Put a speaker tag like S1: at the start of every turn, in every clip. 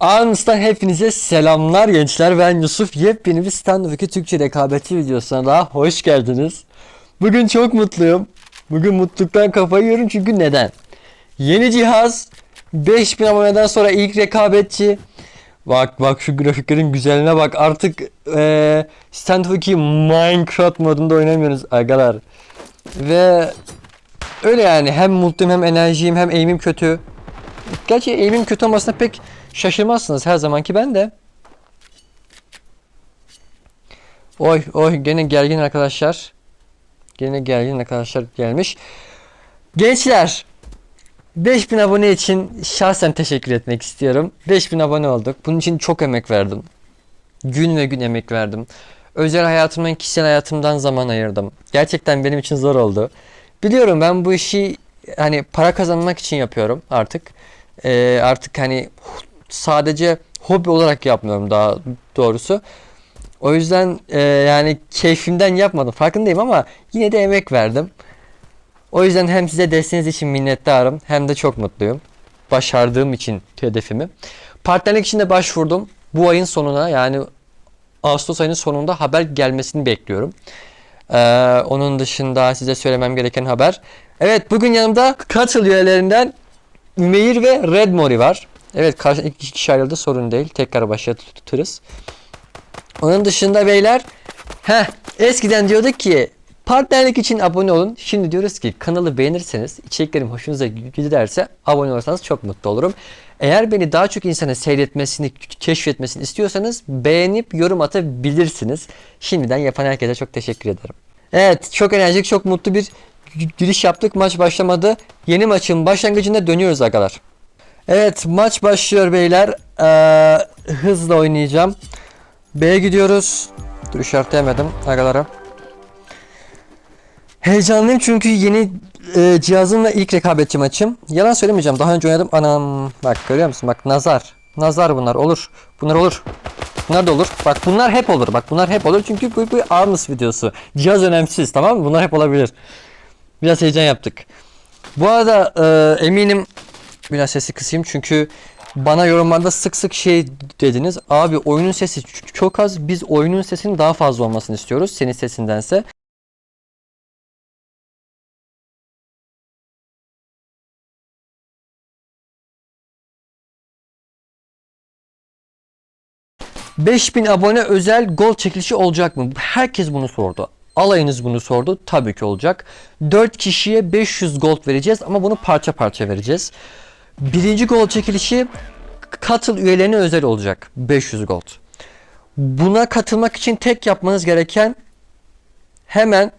S1: Arms'tan hepinize selamlar gençler. Ben Yusuf. Yepyeni bir Stand Up 2 Türkçe rekabetçi videosuna daha hoş geldiniz. Bugün çok mutluyum. Bugün mutluluktan kafayı yiyorum çünkü neden? Yeni cihaz 5000 aboneden sonra ilk rekabetçi. Bak bak şu grafiklerin güzelliğine bak. Artık eee Stand Up 2 Minecraft modunda oynamıyoruz agalar. Ve öyle yani hem mutluyum hem enerjiyim hem aim'im kötü. Gerçi aim'im kötü olmasına pek şaşırmazsınız her zamanki ben de. Oy oy gene gergin arkadaşlar. Gene gergin arkadaşlar gelmiş. Gençler 5000 abone için şahsen teşekkür etmek istiyorum. 5000 abone olduk. Bunun için çok emek verdim. Gün ve gün emek verdim. Özel hayatımdan, kişisel hayatımdan zaman ayırdım. Gerçekten benim için zor oldu. Biliyorum ben bu işi hani para kazanmak için yapıyorum artık. Ee, artık hani sadece hobi olarak yapmıyorum daha doğrusu. O yüzden e, yani keyfimden yapmadım farkındayım ama yine de emek verdim. O yüzden hem size desteğiniz için minnettarım hem de çok mutluyum. Başardığım için hedefimi. Partnerlik için de başvurdum. Bu ayın sonuna yani Ağustos ayının sonunda haber gelmesini bekliyorum. Ee, onun dışında size söylemem gereken haber. Evet bugün yanımda katıl üyelerinden Ümeyir ve Red Mori var. Evet karşı iki kişi ayrıldı sorun değil. Tekrar başlatırız. Onun dışında beyler heh, eskiden diyorduk ki partnerlik için abone olun. Şimdi diyoruz ki kanalı beğenirseniz içeriklerim hoşunuza giderse abone olursanız çok mutlu olurum. Eğer beni daha çok insana seyretmesini, keşfetmesini istiyorsanız beğenip yorum atabilirsiniz. Şimdiden yapan herkese çok teşekkür ederim. Evet çok enerjik, çok mutlu bir giriş yaptık. Maç başlamadı. Yeni maçın başlangıcında dönüyoruz agalar. Evet maç başlıyor beyler. Ee, hızla oynayacağım. B'ye gidiyoruz. Dur işaretleyemedim agalara. Heyecanlıyım çünkü yeni e, cihazımla ilk rekabetçi maçım. Yalan söylemeyeceğim. Daha önce oynadım. Anam bak görüyor musun? Bak nazar. Nazar bunlar olur. Bunlar olur. Bunlar da olur. Bak bunlar hep olur. Bak bunlar hep olur çünkü bu bir Arms videosu. Cihaz önemsiz tamam mı? Bunlar hep olabilir. Biraz heyecan yaptık. Bu arada e, eminim biraz sesi kısayım çünkü bana yorumlarda sık sık şey dediniz. Abi oyunun sesi çok az. Biz oyunun sesinin daha fazla olmasını istiyoruz senin sesindense. ...5000 abone özel gol çekilişi olacak mı? Herkes bunu sordu. Alayınız bunu sordu. Tabii ki olacak. 4 kişiye 500 gold vereceğiz ama bunu parça parça vereceğiz. Birinci gol çekilişi katıl üyelerine özel olacak. 500 gold. Buna katılmak için tek yapmanız gereken hemen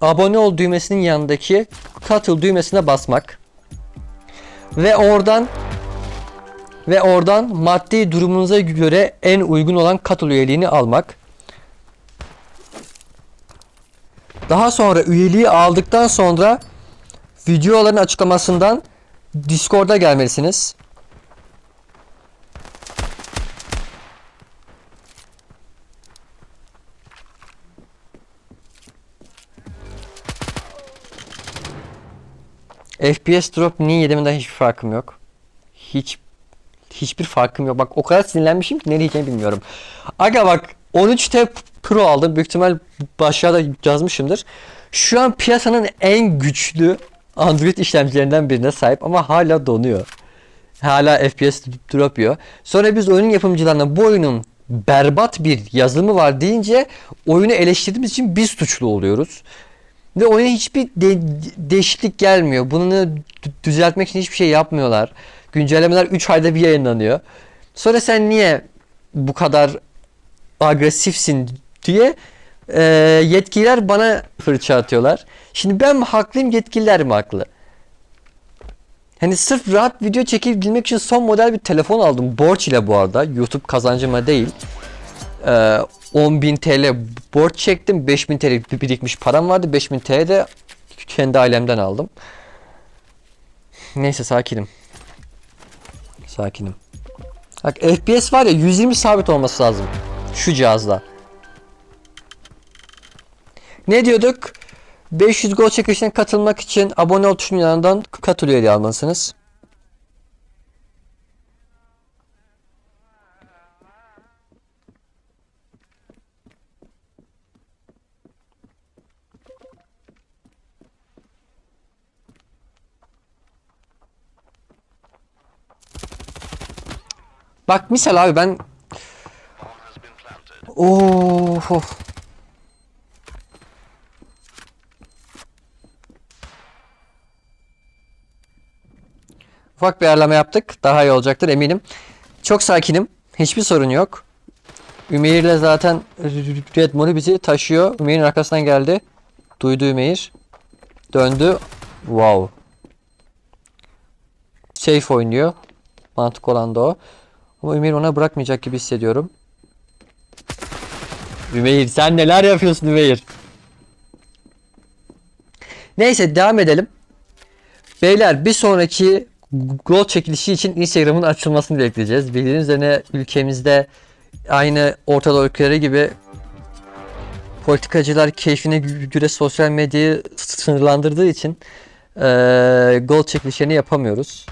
S1: abone ol düğmesinin yanındaki katıl düğmesine basmak. Ve oradan ve oradan maddi durumunuza göre en uygun olan katıl üyeliğini almak. Daha sonra üyeliği aldıktan sonra videoların açıklamasından Discord'a gelmelisiniz. FPS drop niye yediğimden hiçbir farkım yok. Hiç hiçbir farkım yok. Bak o kadar sinirlenmişim ki ne diyeceğimi bilmiyorum. Aga bak 13T Pro aldım. Büyük ihtimal aşağıda yazmışımdır. Şu an piyasanın en güçlü Android işlemcilerinden birine sahip ama hala donuyor. Hala FPS drop yiyor. Sonra biz oyunun yapımcılarına bu oyunun berbat bir yazılımı var deyince oyunu eleştirdiğimiz için biz suçlu oluyoruz. Ve oyuna hiçbir de- değişiklik gelmiyor. Bunu düzeltmek için hiçbir şey yapmıyorlar. Güncellemeler 3 ayda bir yayınlanıyor. Sonra sen niye bu kadar agresifsin diye e, yetkililer bana fırça atıyorlar. Şimdi ben mi haklıyım yetkililer mi haklı? Hani sırf rahat video çekebilmek için son model bir telefon aldım. Borç ile bu arada. YouTube kazancıma değil. Ee, 10.000 TL borç çektim. 5.000 TL birikmiş param vardı. 5.000 TL de kendi ailemden aldım. Neyse sakinim. Sakinim. Bak FPS var ya 120 sabit olması lazım. Şu cihazda. Ne diyorduk? 500 gol çekilişine katılmak için abone ol tuşundan katıl üyeliği almalısınız. Bak misal abi ben... Oh, oh. Ufak bir ayarlama yaptık. Daha iyi olacaktır eminim. Çok sakinim. Hiçbir sorun yok. Ümeyr'le zaten Red Mori bizi taşıyor. Ümeyr'in arkasından geldi. Duydu Ümeyr. Döndü. Wow. Safe oynuyor. Mantık olan da o. Ama Ümeyr ona bırakmayacak gibi hissediyorum. Ümeyr sen neler yapıyorsun Ümeyr? Neyse devam edelim. Beyler bir sonraki gol çekilişi için Instagram'ın açılmasını bekleyeceğiz. Bildiğiniz üzere ülkemizde aynı Orta ülkeleri gibi politikacılar keyfine göre sosyal medyayı sınırlandırdığı için eee gol çekilişlerini yapamıyoruz.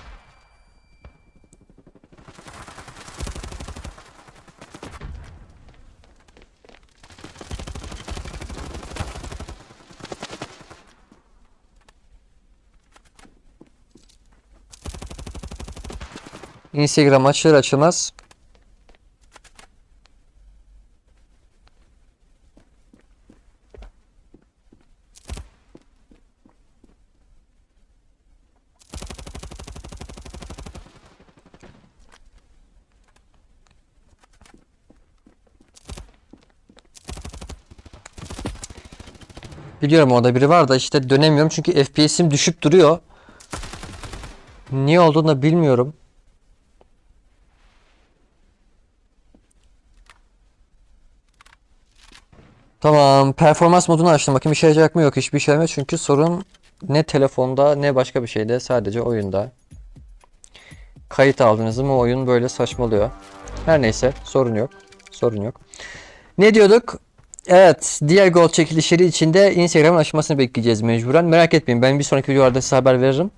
S1: Instagram açılır açılmaz Biliyorum orada biri var da işte dönemiyorum çünkü FPS'im düşüp duruyor. Niye olduğunu da bilmiyorum. Tamam, performans modunu açtım. Bakayım işe yarayacak mı? Yok, hiçbir işe yaramıyor. Çünkü sorun ne telefonda ne başka bir şeyde. Sadece oyunda. Kayıt aldınız mı oyun böyle saçmalıyor. Her neyse, sorun yok. Sorun yok. Ne diyorduk? Evet, diğer gol çekilişleri için de Instagram'ın açılmasını bekleyeceğiz mecburen. Merak etmeyin, ben bir sonraki videolarda size haber veririm.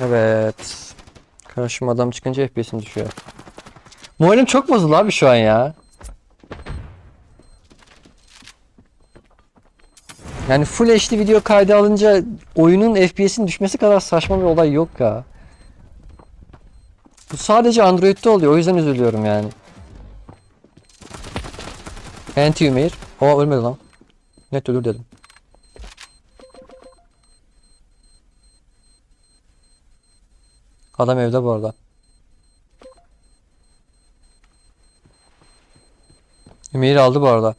S1: Evet. Karşıma adam çıkınca FPS'im düşüyor. Moralim çok bozuldu abi şu an ya. Yani Full HD video kaydı alınca oyunun FPS'in düşmesi kadar saçma bir olay yok ya. Bu sadece Android'de oluyor. O yüzden üzülüyorum yani. Anti Ümeyr. O ölmedi lan. Net ölür dedim. Adam evde bu arada. Ümeyr aldı bu arada.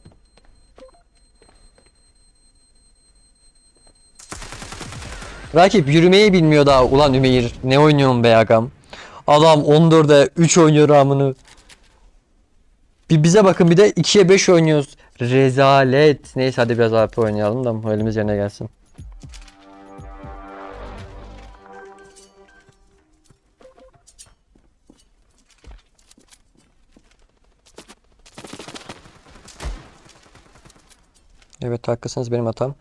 S1: Rakip yürümeyi bilmiyor daha. Ulan Ümeyr ne oynuyorsun be agam. Adam 14'e 3 oynuyor amını. Bir bize bakın bir de 2'ye 5 oynuyoruz. Rezalet. Neyse hadi biraz AP oynayalım da moralimiz yerine gelsin. Evet haklısınız benim hatam.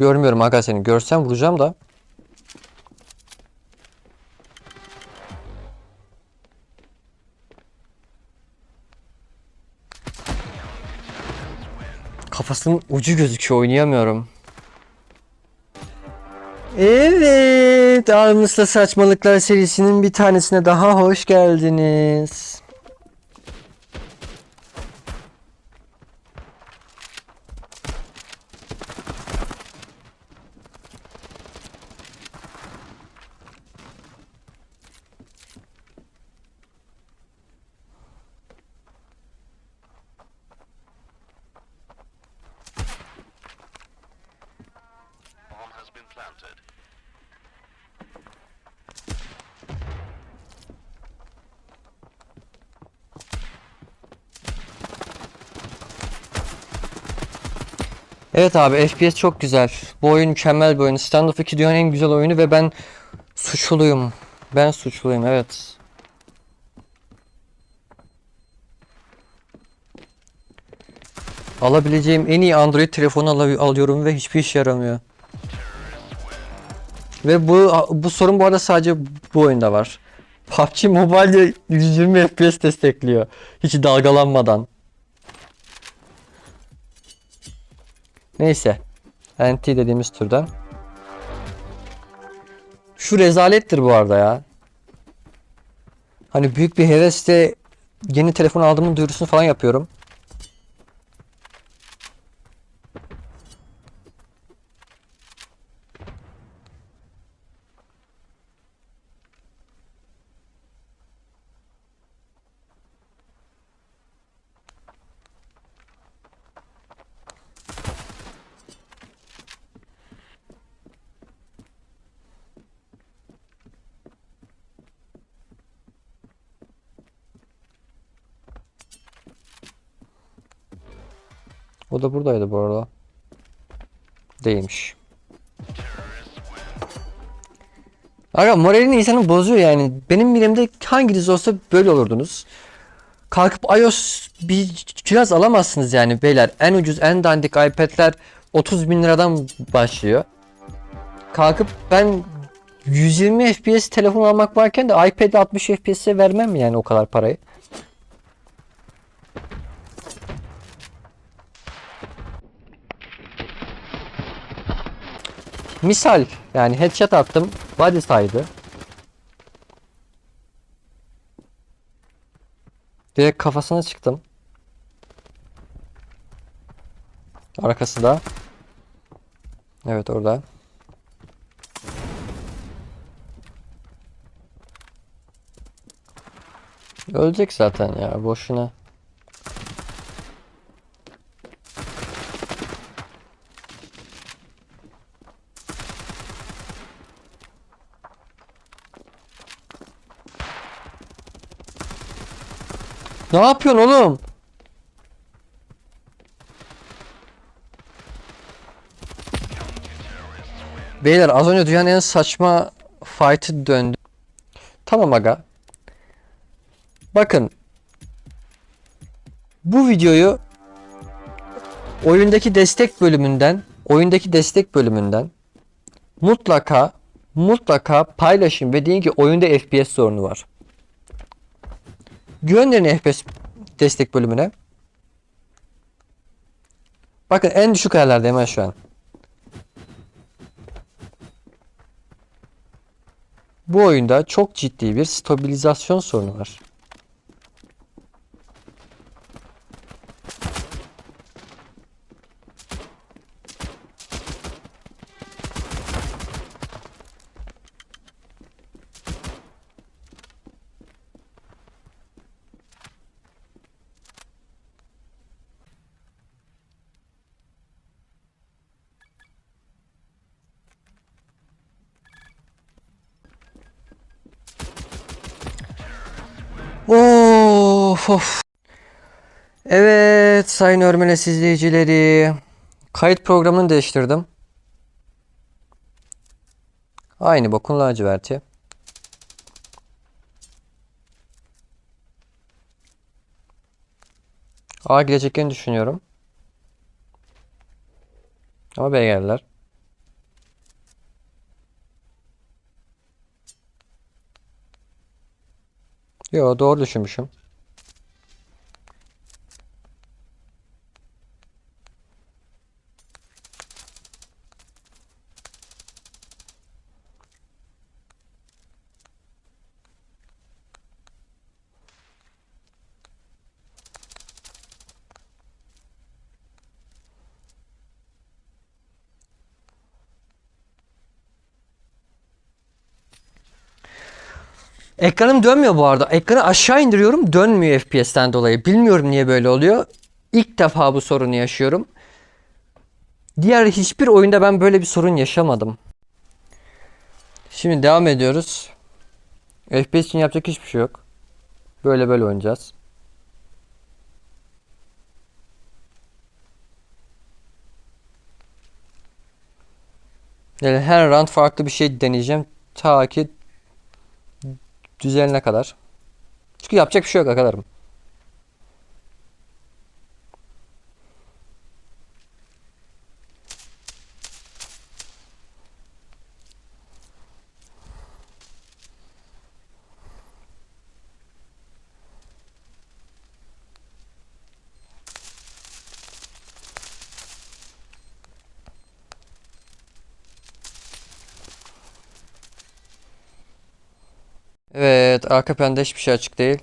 S1: Görmüyorum aga seni. Görsem vuracağım da. Kafasının ucu gözüküyor oynayamıyorum. Evet, Armus'la Saçmalıklar serisinin bir tanesine daha hoş geldiniz. Evet abi FPS çok güzel. Bu oyun mükemmel bir oyun. Standoff 2 dünyanın en güzel oyunu ve ben suçluyum. Ben suçluyum evet. Alabileceğim en iyi Android telefonu al- alıyorum ve hiçbir işe yaramıyor. Ve bu bu sorun bu arada sadece bu oyunda var. PUBG Mobile 120 FPS destekliyor. Hiç dalgalanmadan. Neyse. NT dediğimiz türden. Şu rezalettir bu arada ya. Hani büyük bir hevesle yeni telefon aldığımın duyurusunu falan yapıyorum. O da buradaydı bu arada. Değilmiş. Aga moralini insanın bozuyor yani. Benim birimde hanginiz olsa böyle olurdunuz. Kalkıp iOS bir cihaz alamazsınız yani beyler. En ucuz en dandik iPad'ler 30 bin liradan başlıyor. Kalkıp ben 120 FPS telefon almak varken de iPad'e 60 FPS'e vermem yani o kadar parayı. Misal yani headshot attım body saydı. Direkt kafasına çıktım. Arkası da. Evet orada. Ölecek zaten ya boşuna. Ne yapıyorsun oğlum? Beyler az önce dünyanın en saçma fight'ı döndü. Tamam aga. Bakın. Bu videoyu oyundaki destek bölümünden, oyundaki destek bölümünden mutlaka mutlaka paylaşın ve deyin ki oyunda FPS sorunu var. Gönderin FPS destek bölümüne. Bakın en düşük ayarlarda hemen şu an. Bu oyunda çok ciddi bir stabilizasyon sorunu var. Of of. Evet sayın Örmeles izleyicileri. Kayıt programını değiştirdim. Aynı bokun laciverti. A geleceklerini düşünüyorum. Ama B geldiler. Yo doğru düşünmüşüm. Ekranım dönmüyor bu arada. Ekranı aşağı indiriyorum dönmüyor FPS'ten dolayı. Bilmiyorum niye böyle oluyor. İlk defa bu sorunu yaşıyorum. Diğer hiçbir oyunda ben böyle bir sorun yaşamadım. Şimdi devam ediyoruz. FPS için yapacak hiçbir şey yok. Böyle böyle oynayacağız. Yani her round farklı bir şey deneyeceğim. Ta ki düzelene kadar. Çünkü yapacak bir şey yok arkadaşlarım. Evet, arka planda hiçbir şey açık değil.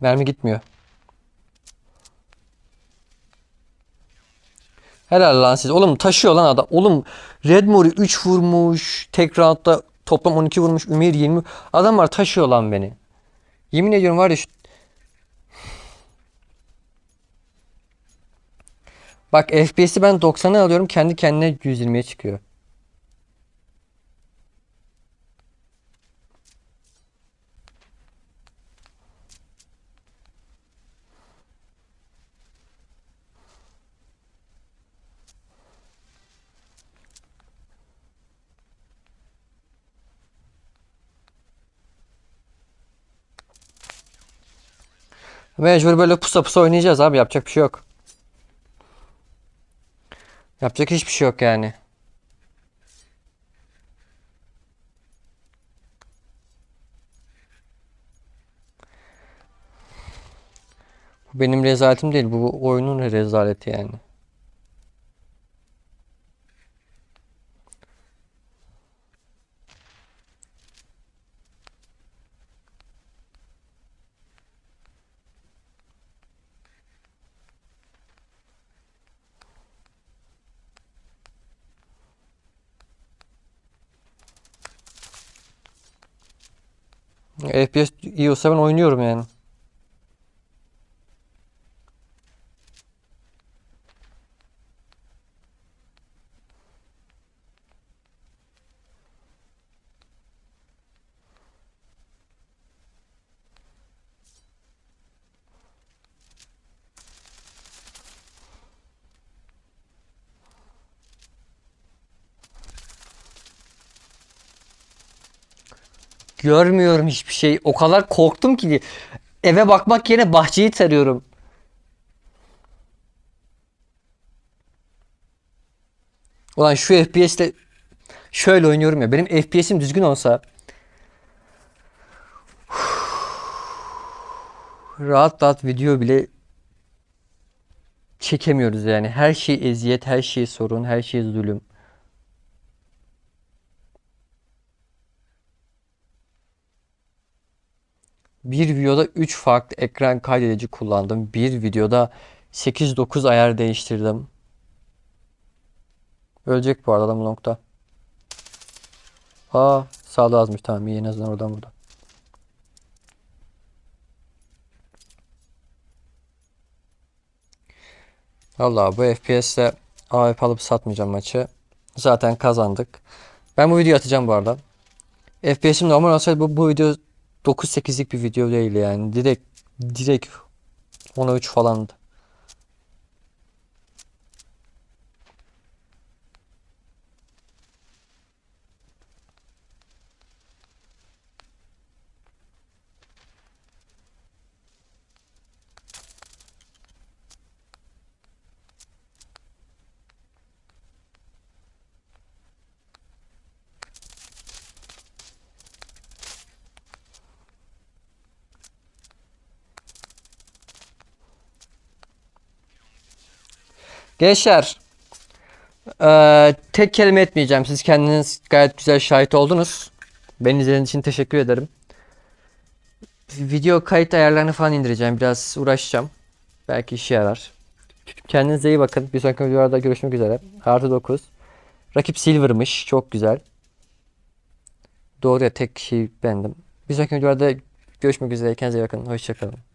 S1: Mermi gitmiyor. Helal lan siz. Oğlum taşıyor lan adam. Oğlum Redmore'u 3 vurmuş. Tek roundda toplam 12 vurmuş. Ümir 20. Adamlar taşıyor lan beni. Yemin ediyorum var ya şu Bak FPS'i ben 90'a alıyorum. Kendi kendine 120'ye çıkıyor. Mecbur böyle pusa pusa oynayacağız abi. Yapacak bir şey yok. Yapacak hiçbir şey yok yani. Bu benim rezaletim değil. Bu oyunun rezaleti yani. FPS iyi olsa ben oynuyorum yani. Görmüyorum hiçbir şey. O kadar korktum ki eve bakmak yerine bahçeyi tarıyorum. Ulan şu FPS'te şöyle oynuyorum ya. Benim FPS'im düzgün olsa rahat rahat video bile çekemiyoruz yani. Her şey eziyet, her şey sorun, her şey zulüm. Bir videoda 3 farklı ekran kaydedici kullandım. Bir videoda 8-9 ayar değiştirdim. Ölecek bu arada adam nokta. Aa sağda azmış tamam iyi en azından oradan burada. Valla bu FPS'le AWP alıp satmayacağım maçı. Zaten kazandık. Ben bu videoyu atacağım bu arada. FPS'im normal olsaydı bu, bu video 9-8'lik bir video değil yani. Direkt direkt 10'a 3 falandı. Gençler, eee, tek kelime etmeyeceğim. Siz kendiniz gayet güzel şahit oldunuz. Beni izlediğiniz için teşekkür ederim. Video kayıt ayarlarını falan indireceğim. Biraz uğraşacağım. Belki işe yarar. Kendinize iyi bakın. Bir sonraki videolarda görüşmek üzere. Artı 9. Rakip Silver'mış. Çok güzel. Doğru ya tek kişi bendim. Bir sonraki videolarda görüşmek üzere. Kendinize iyi bakın. Hoşçakalın.